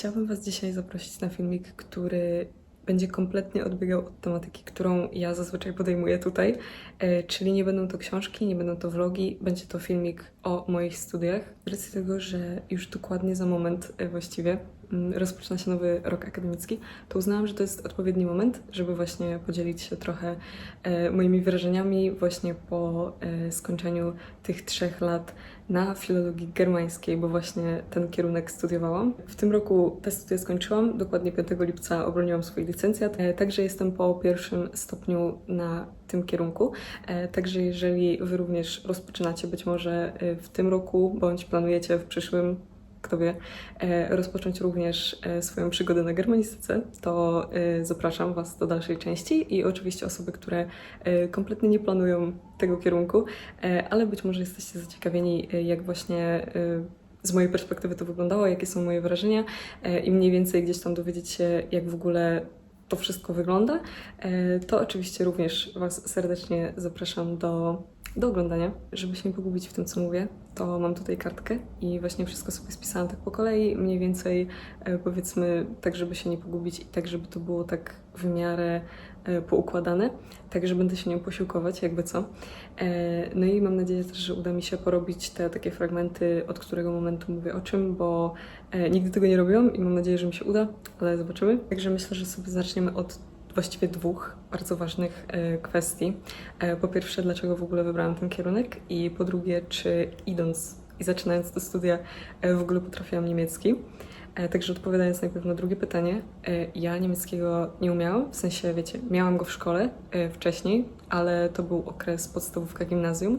Chciałabym Was dzisiaj zaprosić na filmik, który będzie kompletnie odbiegał od tematyki, którą ja zazwyczaj podejmuję tutaj. E, Czyli nie będą to książki, nie będą to vlogi, będzie to filmik o moich studiach. Z tego, że już dokładnie za moment e, właściwie mm, rozpoczyna się nowy rok akademicki, to uznałam, że to jest odpowiedni moment, żeby właśnie podzielić się trochę e, moimi wrażeniami właśnie po skończeniu tych trzech lat na filologii germańskiej, bo właśnie ten kierunek studiowałam. W tym roku te studia skończyłam, dokładnie 5 lipca obroniłam swój licencjat, e, także jestem po pierwszym stopniu na tym kierunku. E, Także jeżeli Wy również rozpoczynacie być może e, w tym roku, bądź planujecie w przyszłym, kto wie, e, rozpocząć również e, swoją przygodę na germanistyce, to e, zapraszam Was do dalszej części i oczywiście osoby, które kompletnie nie planują tego kierunku, ale być może jesteście zaciekawieni, jak właśnie z mojej perspektywy to wyglądało, jakie są moje wrażenia i mniej więcej gdzieś tam dowiedzieć się, jak w ogóle to wszystko wygląda, to oczywiście również Was serdecznie zapraszam do, do oglądania. Żeby się nie pogubić w tym, co mówię, to mam tutaj kartkę i właśnie wszystko sobie spisałam tak po kolei, mniej więcej e, powiedzmy tak, żeby się nie pogubić i tak, żeby to było tak w miarę e, poukładane, tak, że będę się nią posiłkować, jakby co. E, No i mam nadzieję też, że uda mi się porobić te takie fragmenty, od którego momentu mówię o czym, bo nigdy tego nie robiłam i mam nadzieję, że mi się uda, ale zobaczymy. Także myślę, że sobie zaczniemy od właściwie dwóch bardzo ważnych e, kwestii. E, Po pierwsze, dlaczego w ogóle wybrałam ten kierunek i po drugie, czy idąc i zaczynając te studia e, w ogóle potrafiłam niemiecki. Także odpowiadając najpierw na drugie pytanie, ja niemieckiego nie umiałam, w sensie, wiecie, miałam go w szkole wcześniej, ale to był okres podstawówka gimnazjum.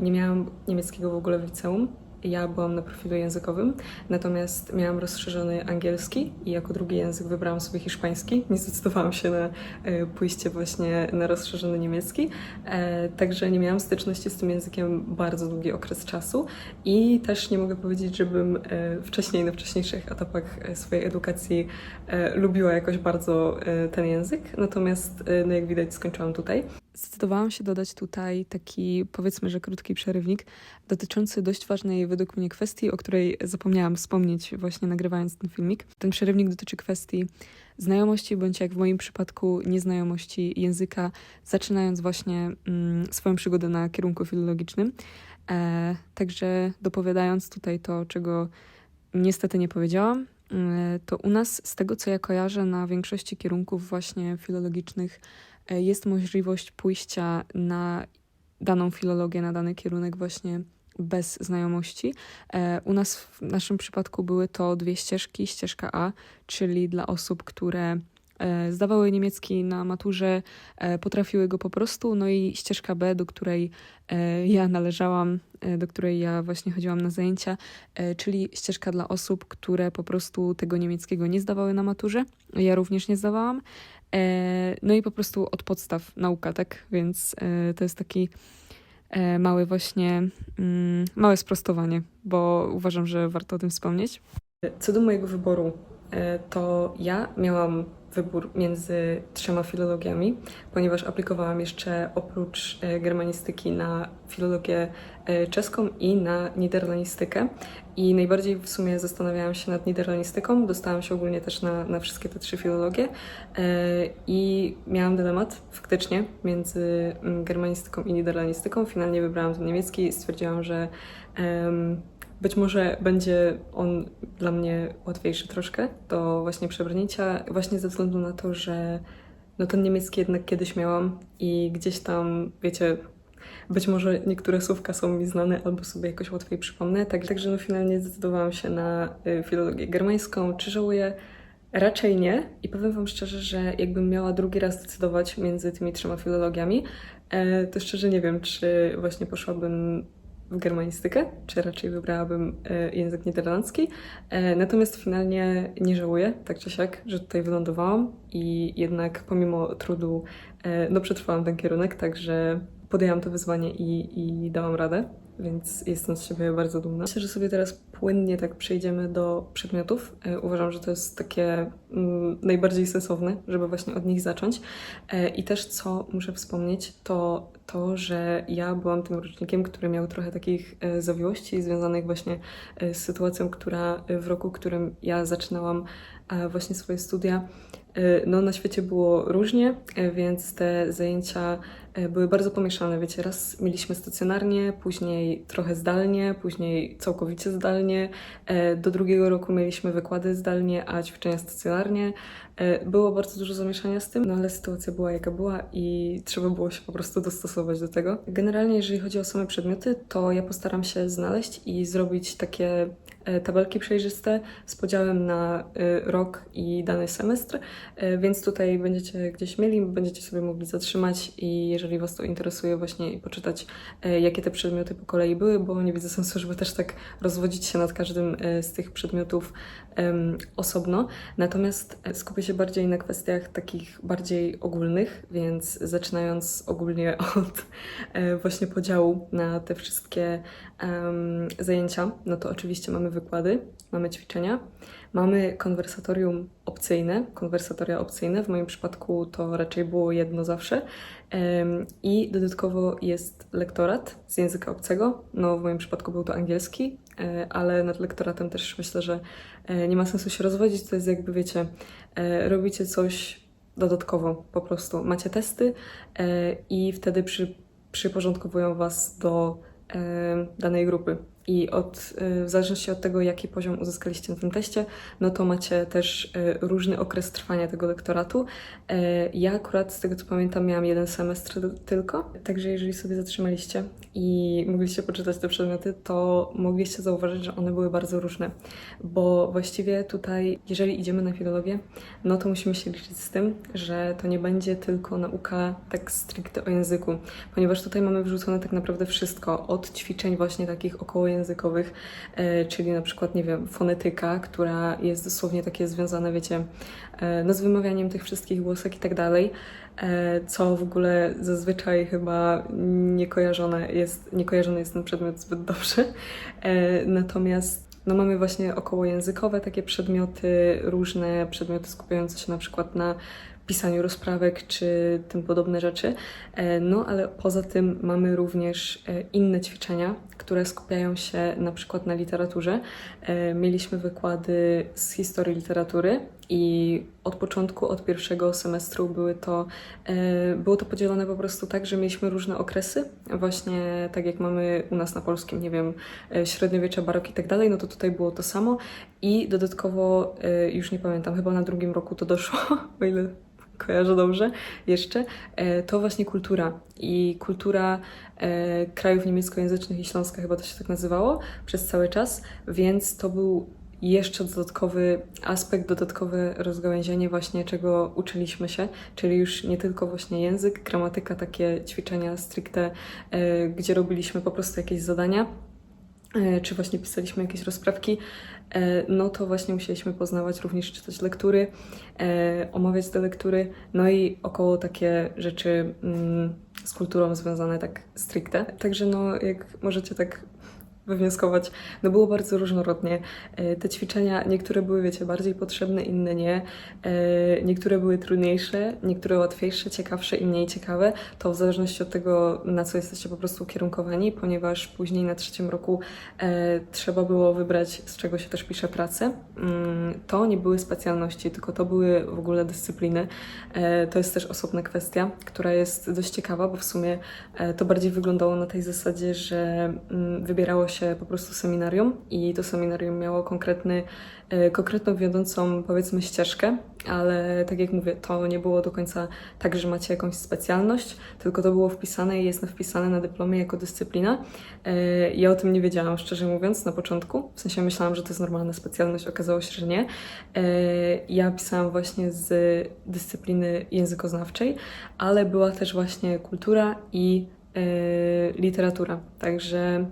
Nie miałam niemieckiego w ogóle w liceum. Ja byłam na profilu językowym, natomiast miałam rozszerzony angielski i jako drugi język wybrałam sobie hiszpański. Nie zdecydowałam się na e, pójście właśnie na rozszerzony niemiecki, e, także nie miałam styczności z tym językiem bardzo długi okres czasu i też nie mogę powiedzieć, żebym e, wcześniej, na wcześniejszych etapach swojej edukacji lubiła jakoś bardzo ten język, natomiast no jak widać skończyłam tutaj. Zdecydowałam się dodać tutaj taki, powiedzmy, że krótki przerywnik dotyczący dość ważnej według mnie kwestii, o której zapomniałam wspomnieć właśnie nagrywając ten filmik. Ten przerywnik dotyczy kwestii znajomości, bądź jak w moim przypadku nieznajomości języka, zaczynając właśnie mm, swoją przygodę na kierunku filologicznym. E, także dopowiadając tutaj to, czego niestety nie powiedziałam, e, to u nas, z tego co ja kojarzę, na większości kierunków właśnie filologicznych jest możliwość pójścia na daną filologię, na dany kierunek właśnie bez znajomości. E, U nas w naszym przypadku były to dwie ścieżki. Ścieżka A, czyli dla osób, które e, zdawały niemiecki na maturze, e, potrafiły go po prostu, no i ścieżka B, do której e, ja należałam, e, do której ja właśnie chodziłam na zajęcia, e, czyli ścieżka dla osób, które po prostu tego niemieckiego nie zdawały na maturze. Ja również nie zdawałam. E, No i po prostu od podstaw nauka, tak? Więc e, to jest taki e, mały właśnie, mm, małe sprostowanie, bo uważam, że warto o tym wspomnieć. Co do mojego wyboru, to ja miałam wybór między trzema filologiami, ponieważ aplikowałam jeszcze oprócz e, germanistyki na filologię e, czeską i na niderlandistykę. I najbardziej w sumie zastanawiałam się nad niderlandistyką. Dostałam się ogólnie też na, na wszystkie te trzy filologie e, i miałam dylemat faktycznie między mm, germanistyką i niderlandistyką. Finalnie wybrałam ten niemiecki i stwierdziłam, że em, być może będzie on dla mnie łatwiejszy troszkę do właśnie przebrnięcia, właśnie ze względu na to, że no ten niemiecki jednak kiedyś miałam i gdzieś tam, wiecie, być może niektóre słówka są mi znane albo sobie jakoś łatwiej przypomnę, tak, także no finalnie zdecydowałam się na y, filologię germańską. Czy żałuję? Raczej nie i powiem Wam szczerze, że jakbym miała drugi raz decydować między tymi trzema filologiami, e, to szczerze nie wiem, czy właśnie poszłabym germanistykę, czy raczej wybrałabym e, język niderlandzki. E, Natomiast finalnie nie żałuję, tak czy siak, że tutaj wylądowałam i jednak pomimo trudu e, no, przetrwałam ten kierunek, także podjęłam to wyzwanie i, i dałam radę. Więc jestem z siebie bardzo dumna. Myślę, że sobie teraz płynnie tak przejdziemy do przedmiotów. E, Uważam, że to jest takie mm, najbardziej sensowne, żeby właśnie od nich zacząć. E, I też co muszę wspomnieć, to to, że ja byłam tym rocznikiem, który miał trochę takich e, zawiłości związanych właśnie z sytuacją, która w roku, w którym ja zaczynałam właśnie swoje studia, no na świecie było różnie, więc te zajęcia były bardzo pomieszane. Wiecie, raz mieliśmy stacjonarnie, później trochę zdalnie, później całkowicie zdalnie. E, Do drugiego roku mieliśmy wykłady zdalnie, a ćwiczenia stacjonarnie. E, Było bardzo dużo zamieszania z tym, no ale sytuacja była jaka była i trzeba było się po prostu dostosować do tego. Generalnie, jeżeli chodzi o same przedmioty, to ja postaram się znaleźć i zrobić takie e, tabelki przejrzyste z podziałem na e, rok i dany semestr, e, więc tutaj będziecie gdzieś mieli, będziecie sobie mogli zatrzymać i jeżeli Was to interesuje właśnie i poczytać, e, jakie te przedmioty po kolei były, bo nie widzę sensu, żeby też tak rozwodzić się nad każdym e, z tych przedmiotów em, osobno. Natomiast e, skupię się bardziej na kwestiach takich bardziej ogólnych, więc zaczynając ogólnie od e, właśnie podziału na te wszystkie em, zajęcia, no to oczywiście mamy wykłady, mamy ćwiczenia, mamy konwersatorium opcyjne, konwersatoria opcyjne, w moim przypadku to raczej było jedno zawsze. Em, i dodatkowo jest lektorat z języka obcego, no w moim przypadku był to angielski, ale nad lektoratem też myślę, że e, nie ma sensu się rozwodzić, to jest jakby wiecie, e, robicie coś dodatkowo po prostu, macie testy e, i wtedy przy, przyporządkowują Was do e, danej grupy. I od, e, w zależności od tego, jaki poziom uzyskaliście na tym teście, no to macie też e, różny okres trwania tego lektoratu. E, Ja akurat, z tego co pamiętam, miałam jeden semestr tylko, także jeżeli sobie zatrzymaliście i mogliście poczytać te przedmioty, to mogliście zauważyć, że one były bardzo różne, bo właściwie tutaj, jeżeli idziemy na filologię, no to musimy się liczyć z tym, że to nie będzie tylko nauka tak stricte o języku, ponieważ tutaj mamy wrzucone tak naprawdę wszystko, od ćwiczeń właśnie takich okołojęzykowych, e, czyli na przykład, nie wiem, fonetyka, która jest dosłownie takie związane, wiecie, e, no z wymawianiem tych wszystkich głosek i tak dalej, co w ogóle zazwyczaj chyba nie kojarzone jest, nie kojarzony jest ten przedmiot zbyt dobrze. E, Natomiast no mamy właśnie okołojęzykowe takie przedmioty, różne przedmioty skupiające się na przykład na pisaniu rozprawek czy tym podobne rzeczy. E, No ale poza tym mamy również e, inne ćwiczenia, które skupiają się na przykład na literaturze. E, Mieliśmy wykłady z historii literatury i od początku, od pierwszego semestru były to, e, było to podzielone po prostu tak, że mieliśmy różne okresy, właśnie tak jak mamy u nas na polskim, nie wiem, e, średniowiecze, barok i tak dalej, no to tutaj było to samo. I dodatkowo, e, już nie pamiętam, chyba na drugim roku to doszło, o ile kojarzę dobrze jeszcze, to właśnie kultura. I kultura krajów niemieckojęzycznych i Śląska chyba to się tak nazywało przez cały czas, więc to był jeszcze dodatkowy aspekt, dodatkowe rozgałęzienie właśnie czego uczyliśmy się, czyli już nie tylko właśnie język, gramatyka, takie ćwiczenia stricte, e, gdzie robiliśmy po prostu jakieś zadania, e, czy właśnie pisaliśmy jakieś rozprawki, e, no to właśnie musieliśmy poznawać, również czytać lektury, omawiać te lektury, no i około takie rzeczy mm, z kulturą związane tak stricte. Także no, jak możecie tak wywnioskować, no było bardzo różnorodnie. E, Te ćwiczenia, niektóre były, wiecie, bardziej potrzebne, inne nie. E, Niektóre były trudniejsze, niektóre łatwiejsze, ciekawsze i mniej ciekawe. To w zależności od tego, na co jesteście po prostu ukierunkowani, ponieważ później na trzecim roku e, trzeba było wybrać, z czego się też pisze pracę. Mm, To nie były specjalności, tylko to były w ogóle dyscypliny. To jest też osobna kwestia, która jest dość ciekawa, bo w sumie to bardziej wyglądało na tej zasadzie, że mm, wybierało się po prostu seminarium i to seminarium miało konkretny, e, konkretną wiodącą powiedzmy ścieżkę, ale tak jak mówię, to nie było do końca tak, że macie jakąś specjalność, tylko to było wpisane i jest wpisane na dyplomie jako dyscyplina. E, Ja o tym nie wiedziałam, szczerze mówiąc, na początku. W sensie myślałam, że to jest normalna specjalność, okazało się, że nie. E, Ja pisałam właśnie z dyscypliny językoznawczej, ale była też właśnie kultura i e, literatura. Także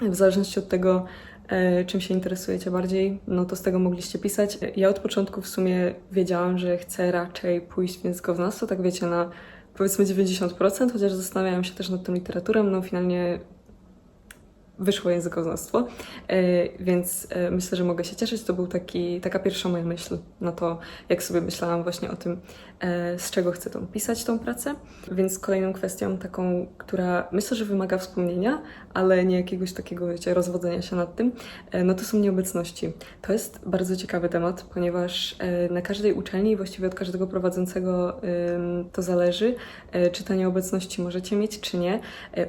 w zależności od tego, e, czym się interesujecie bardziej, no to z tego mogliście pisać. Ja od początku w sumie wiedziałam, że chcę raczej pójść w językoznawstwo, tak wiecie, na powiedzmy 90%, chociaż zastanawiałam się też nad tą literaturą, no finalnie wyszło językoznawstwo, e, więc e, myślę, że mogę się cieszyć. To był taki, taka pierwsza moja myśl na to, jak sobie myślałam właśnie o tym, e, z czego chcę tą pisać tą pracę. Więc kolejną kwestią taką, która myślę, że wymaga wspomnienia, ale nie jakiegoś takiego, wiecie, rozwodzenia się nad tym, no to są nieobecności. To jest bardzo ciekawy temat, ponieważ na każdej uczelni, właściwie od każdego prowadzącego to zależy, czy te nieobecności możecie mieć, czy nie.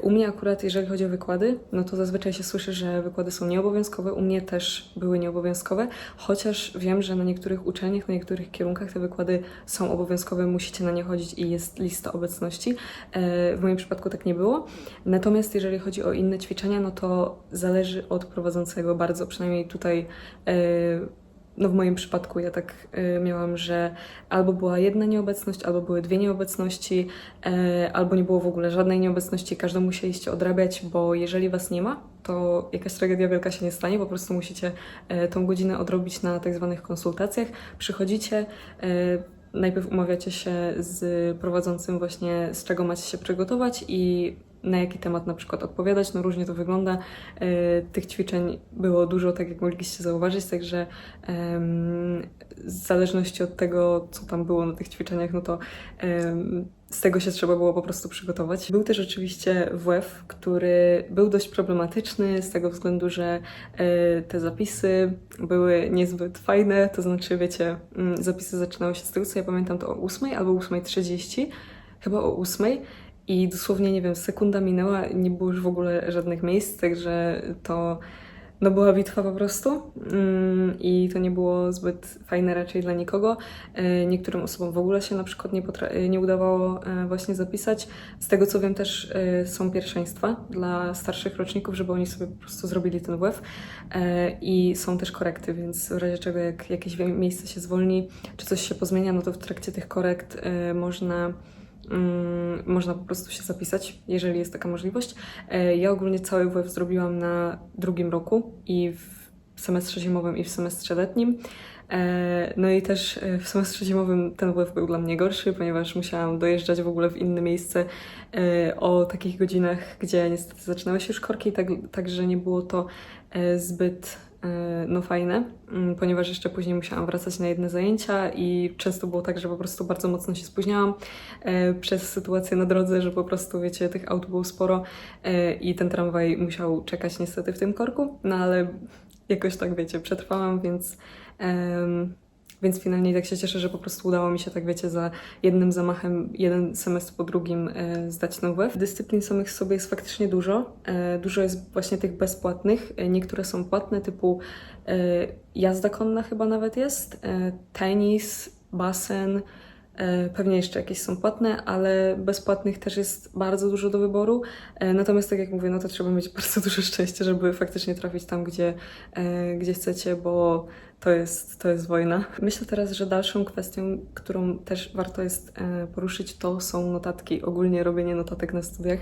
U mnie akurat, jeżeli chodzi o wykłady, no to zazwyczaj się słyszy, że wykłady są nieobowiązkowe. U mnie też były nieobowiązkowe, chociaż wiem, że na niektórych uczelniach, na niektórych kierunkach te wykłady są obowiązkowe, musicie na nie chodzić i jest lista obecności. E, W moim przypadku tak nie było. Natomiast jeżeli chodzi o inne ćwiczenia, no to zależy od prowadzącego bardzo, przynajmniej tutaj. No w moim przypadku ja tak y, miałam, że albo była jedna nieobecność, albo były dwie nieobecności, e, albo nie było w ogóle żadnej nieobecności, każdą musieliście odrabiać, bo jeżeli was nie ma, to jakaś tragedia wielka się nie stanie, po prostu musicie e, tą godzinę odrobić na tak zwanych konsultacjach. Przychodzicie, e, najpierw umawiacie się z prowadzącym właśnie, z czego macie się przygotować i na jaki temat na przykład odpowiadać. No różnie to wygląda. E, Tych ćwiczeń było dużo, tak jak mogliście zauważyć, także w zależności od tego, co tam było na tych ćwiczeniach, no to z tego się trzeba było po prostu przygotować. Był też oczywiście WF, który był dość problematyczny z tego względu, że e, te zapisy były niezbyt fajne, to znaczy, wiecie, mm, zapisy zaczynały się z tego, co ja pamiętam, to o 8 albo 8.30, chyba o 8. I dosłownie, nie wiem, sekunda minęła, nie było już w ogóle żadnych miejsc, także to no była bitwa po prostu mm, i to nie było zbyt fajne raczej dla nikogo. E, Niektórym osobom w ogóle się na przykład nie, e, nie udawało e, właśnie zapisać. Z tego co wiem też są pierwszeństwa dla starszych roczników, żeby oni sobie po prostu zrobili ten WF i są też korekty, więc w razie czego jak jakieś miejsce się zwolni, czy coś się pozmienia, no to w trakcie tych korekt można można po prostu się zapisać, jeżeli jest taka możliwość. E, Ja ogólnie cały WF zrobiłam na drugim roku i w semestrze zimowym i w semestrze letnim. E, No i też e, w semestrze zimowym ten WF był dla mnie gorszy, ponieważ musiałam dojeżdżać w ogóle w inne miejsce e, o takich godzinach, gdzie niestety zaczynały się już korki, tak, także nie było to e, zbyt e, no fajne, mm, ponieważ jeszcze później musiałam wracać na jedne zajęcia i często było tak, że po prostu bardzo mocno się spóźniałam e, przez sytuację na drodze, że po prostu, wiecie, tych aut było sporo e, i ten tramwaj musiał czekać niestety w tym korku, no ale jakoś tak, wiecie, przetrwałam, więc... em, więc finalnie tak się cieszę, że po prostu udało mi się, tak wiecie, za jednym zamachem, jeden semestr po drugim e, zdać ten WF. Dyscyplin samych sobie jest faktycznie dużo. E, dużo jest właśnie tych bezpłatnych. E, niektóre są płatne, typu e, jazda konna chyba nawet jest, e, tenis, basen, pewnie jeszcze jakieś są płatne, ale bezpłatnych też jest bardzo dużo do wyboru. E, natomiast tak jak mówię, no to trzeba mieć bardzo dużo szczęścia, żeby faktycznie trafić tam, gdzie, e, gdzie chcecie, bo to jest, to jest wojna. Myślę teraz, że dalszą kwestią, którą też warto jest e, poruszyć, to są notatki. Ogólnie robienie notatek na studiach.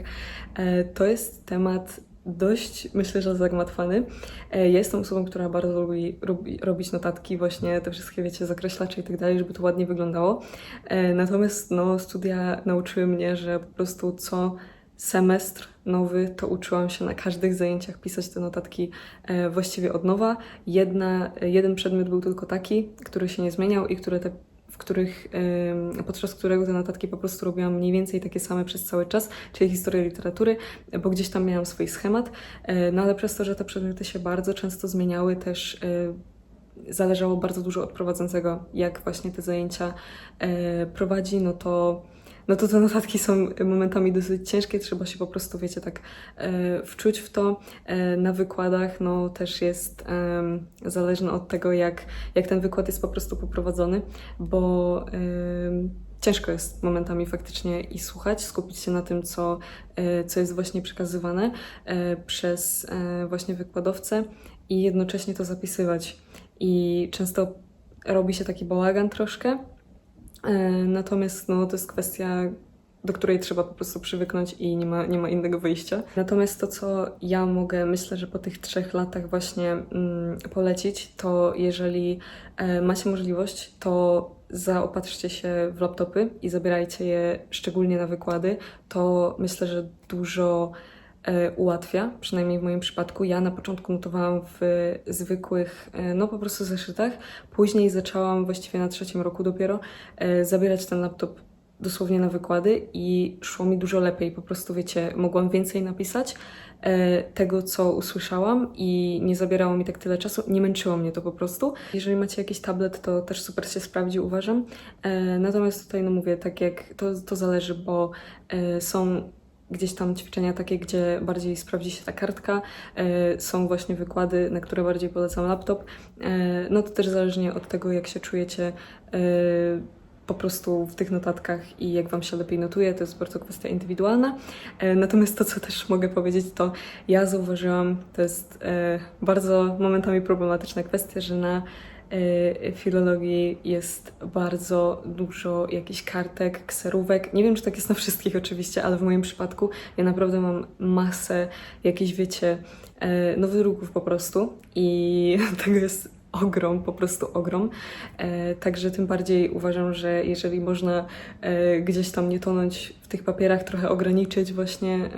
E, To jest temat dość, myślę, że zagmatwany. E, jestem osobą, która bardzo lubi, robić notatki, właśnie te wszystkie, wiecie, zakreślacze i tak dalej, żeby to ładnie wyglądało. E, Natomiast no, studia nauczyły mnie, że po prostu co semestr nowy, to uczyłam się na każdych zajęciach pisać te notatki e, właściwie od nowa. Jedna, jeden przedmiot był tylko taki, który się nie zmieniał i które te, w których, podczas którego te notatki po prostu robiłam mniej więcej takie same przez cały czas, czyli historię literatury, bo gdzieś tam miałam swój schemat. E, No ale przez to, że te przedmioty się bardzo często zmieniały, też e, zależało bardzo dużo od prowadzącego, jak właśnie te zajęcia e, prowadzi, no to no to te notatki są momentami dosyć ciężkie, trzeba się po prostu, wiecie, tak e, wczuć w to. E, na wykładach, no też jest zależne od tego, jak, jak ten wykład jest po prostu poprowadzony, bo ciężko jest momentami faktycznie i słuchać, skupić się na tym, co, e, co jest właśnie przekazywane przez właśnie wykładowcę i jednocześnie to zapisywać. I często robi się taki bałagan troszkę, Natomiast no, to jest kwestia, do której trzeba po prostu przywyknąć i nie ma, nie ma innego wyjścia. Natomiast to, co ja mogę, myślę, że po tych trzech latach właśnie mm, polecić, to jeżeli e, macie możliwość, to zaopatrzcie się w laptopy i zabierajcie je szczególnie na wykłady. To myślę, że dużo e, ułatwia, przynajmniej w moim przypadku. Ja na początku notowałam w zwykłych, e, no po prostu zeszytach, później zaczęłam właściwie na trzecim roku dopiero e, zabierać ten laptop dosłownie na wykłady i szło mi dużo lepiej. Po prostu, wiecie, mogłam więcej napisać e, tego, co usłyszałam i nie zabierało mi tak tyle czasu, nie męczyło mnie to po prostu. Jeżeli macie jakiś tablet, to też super się sprawdzi, uważam. E, natomiast tutaj, no mówię, tak jak to, to zależy, bo e, są gdzieś tam ćwiczenia takie, gdzie bardziej sprawdzi się ta kartka, e, są właśnie wykłady, na które bardziej polecam laptop. E, no to też zależnie od tego, jak się czujecie e, po prostu w tych notatkach i jak Wam się lepiej notuje, to jest bardzo kwestia indywidualna. Natomiast to, co też mogę powiedzieć, to ja zauważyłam, to jest bardzo momentami problematyczna kwestia, że na filologii jest bardzo dużo jakichś kartek, kserówek. Nie wiem, czy tak jest na wszystkich oczywiście, ale w moim przypadku ja naprawdę mam masę jakichś, wiecie, e, no wydruków po prostu i tego jest ogrom, po prostu ogrom. E, także tym bardziej uważam, że jeżeli można e, gdzieś tam nie tonąć w tych papierach, trochę ograniczyć właśnie,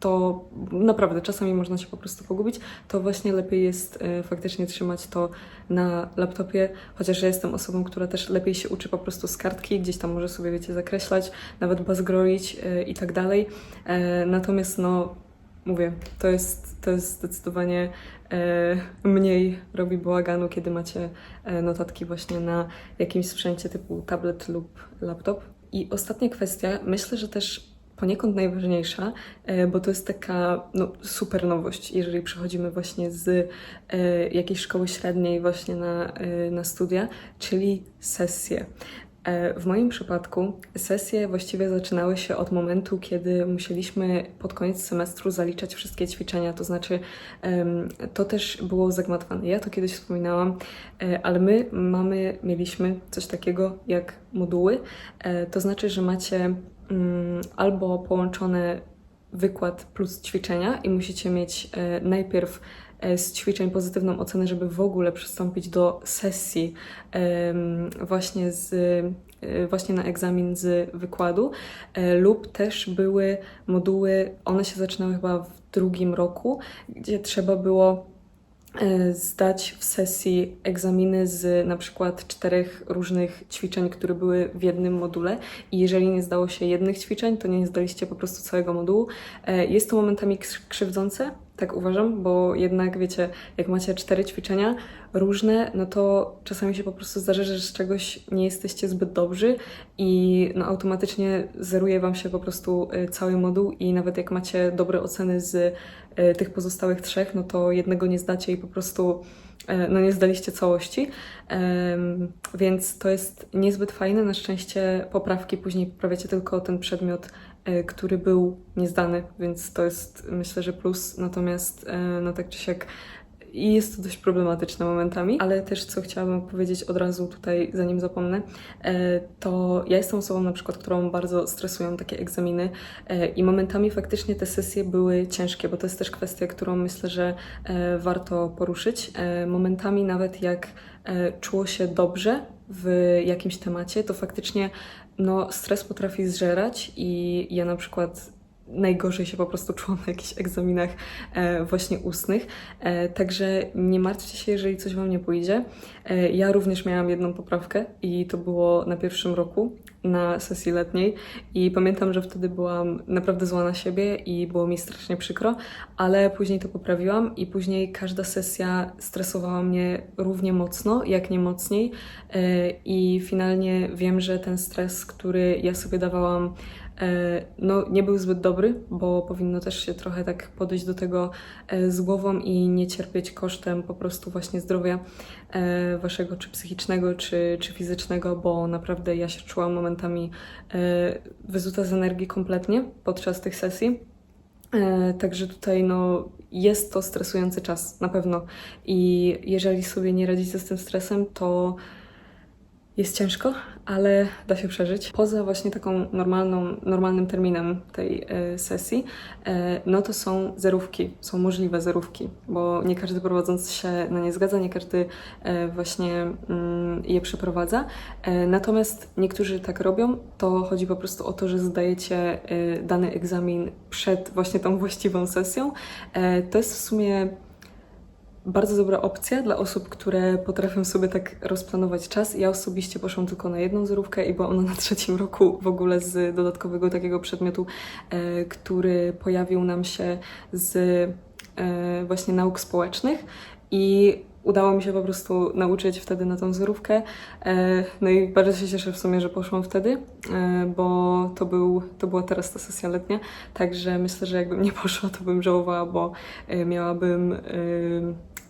to naprawdę czasami można się po prostu pogubić, to właśnie lepiej jest e, faktycznie trzymać to na laptopie, chociaż ja jestem osobą, która też lepiej się uczy po prostu z kartki, gdzieś tam może sobie, wiecie, zakreślać, nawet bazgroić e, i tak dalej. E, natomiast no, mówię, to jest, to jest zdecydowanie mniej robi bałaganu, kiedy macie notatki właśnie na jakimś sprzęcie typu tablet lub laptop. I ostatnia kwestia, myślę, że też poniekąd najważniejsza, e, bo to jest taka no, super nowość, jeżeli przechodzimy właśnie z e, jakiejś szkoły średniej właśnie na, e, na studia, czyli sesje. W moim przypadku sesje właściwie zaczynały się od momentu, kiedy musieliśmy pod koniec semestru zaliczać wszystkie ćwiczenia, to znaczy to też było zagmatwane. Ja to kiedyś wspominałam, ale my mamy, mieliśmy coś takiego jak moduły, to znaczy, że macie albo połączone wykład plus ćwiczenia i musicie mieć e, najpierw e, z ćwiczeń pozytywną ocenę, żeby w ogóle przystąpić do sesji właśnie z e, właśnie na egzamin z wykładu lub też były moduły, one się zaczynały chyba w drugim roku, gdzie trzeba było zdać w sesji egzaminy z na przykład czterech różnych ćwiczeń, które były w jednym module i jeżeli nie zdało się jednych ćwiczeń, to nie zdaliście po prostu całego modułu. E, Jest to momentami krzy- krzywdzące, tak uważam, bo jednak wiecie, jak macie cztery ćwiczenia różne, no to czasami się po prostu zdarza, że z czegoś nie jesteście zbyt dobrzy i no automatycznie zeruje wam się po prostu e, cały moduł i nawet jak macie dobre oceny z e, tych pozostałych trzech, no to jednego nie zdacie i po prostu no nie zdaliście całości, Em, więc to jest niezbyt fajne. Na szczęście poprawki później poprawiacie tylko ten przedmiot, e, który był niezdany, więc to jest myślę, że plus. Natomiast e, no tak czy siak i jest to dość problematyczne momentami, ale też co chciałabym powiedzieć od razu tutaj, zanim zapomnę, e, to ja jestem osobą na przykład, którą bardzo stresują takie egzaminy e, i momentami faktycznie te sesje były ciężkie, bo to jest też kwestia, którą myślę, że e, warto poruszyć. Momentami nawet jak czuło się dobrze w jakimś temacie, to faktycznie no, stres potrafi zżerać i ja na przykład najgorzej się po prostu czułam na jakichś egzaminach e, właśnie ustnych. E, także nie martwcie się, jeżeli coś Wam nie pójdzie. E, ja również miałam jedną poprawkę i to było na pierwszym roku na sesji letniej i pamiętam, że wtedy byłam naprawdę zła na siebie i było mi strasznie przykro, ale później to poprawiłam i później każda sesja stresowała mnie równie mocno, jak nie mocniej i finalnie wiem, że ten stres, który ja sobie dawałam no, nie był zbyt dobry, bo powinno też się trochę tak podejść do tego e, z głową i nie cierpieć kosztem po prostu właśnie zdrowia e, waszego, czy psychicznego, czy, czy fizycznego, bo naprawdę ja się czułam momentami e, wyzuta z energii kompletnie podczas tych sesji. E, Także tutaj no, jest to stresujący czas, na pewno. I jeżeli sobie nie radzicie z tym stresem, to Jest ciężko, ale da się przeżyć. Poza właśnie taką normalną, normalnym terminem tej e, sesji, e, no to są zerówki, są możliwe zerówki, bo nie każdy prowadzący się na nie zgadza, nie każdy e, właśnie mm, je przeprowadza. Natomiast niektórzy tak robią, to chodzi po prostu o to, że zdajecie dany egzamin przed właśnie tą właściwą sesją. To jest w sumie bardzo dobra opcja dla osób, które potrafią sobie tak rozplanować czas. Ja osobiście poszłam tylko na jedną zerówkę i była ona na trzecim roku w ogóle z dodatkowego takiego przedmiotu, e, który pojawił nam się z e, właśnie nauk społecznych i udało mi się po prostu nauczyć wtedy na tą zerówkę. E, no i bardzo się cieszę w sumie, że poszłam wtedy, bo to, był, to była teraz ta sesja letnia, także myślę, że jakbym nie poszła, to bym żałowała, bo miałabym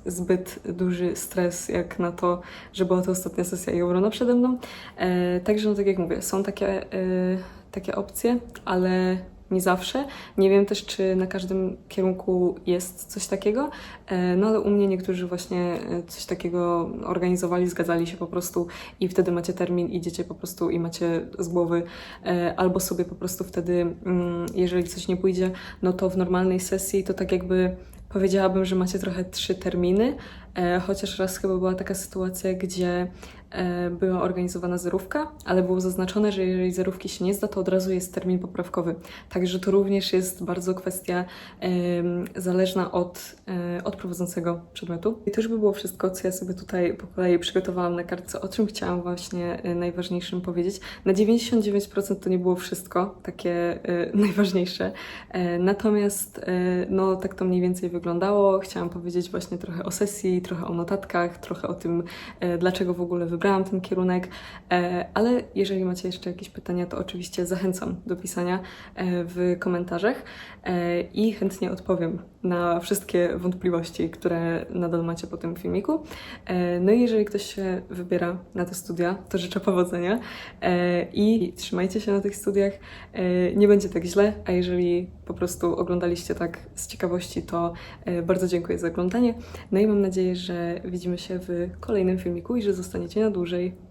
zbyt duży stres jak na to, że była to ostatnia sesja i obrona przede mną. E, także no tak jak mówię, są takie, e, takie opcje, ale nie zawsze. Nie wiem też, czy na każdym kierunku jest coś takiego, e, no ale u mnie niektórzy właśnie e, coś takiego organizowali, zgadzali się po prostu i wtedy macie termin, idziecie po prostu i macie z głowy, e, albo sobie po prostu wtedy, mm, jeżeli coś nie pójdzie, no to w normalnej sesji to tak jakby Powiedziałabym, że macie trochę trzy terminy, e, chociaż raz chyba była taka sytuacja, gdzie była organizowana zerówka, ale było zaznaczone, że jeżeli zerówki się nie zda, to od razu jest termin poprawkowy. Także to również jest bardzo kwestia zależna od, e, od prowadzącego przedmiotu. I to już by było wszystko, co ja sobie tutaj po kolei przygotowałam na kartce, o czym chciałam właśnie e, najważniejszym powiedzieć. Na 99% to nie było wszystko takie e, najważniejsze, e, natomiast e, no tak to mniej więcej wyglądało. Chciałam powiedzieć właśnie trochę o sesji, trochę o notatkach, trochę o tym, e, dlaczego w ogóle wybrałam ten kierunek, e, ale jeżeli macie jeszcze jakieś pytania, to oczywiście zachęcam do pisania e, w komentarzach e, i chętnie odpowiem na wszystkie wątpliwości, które nadal macie po tym filmiku. No i jeżeli ktoś się wybiera na te studia, to życzę powodzenia i trzymajcie się na tych studiach. Nie będzie tak źle, a jeżeli po prostu oglądaliście tak z ciekawości, to bardzo dziękuję za oglądanie. No i mam nadzieję, że widzimy się w kolejnym filmiku i że zostaniecie dłużej.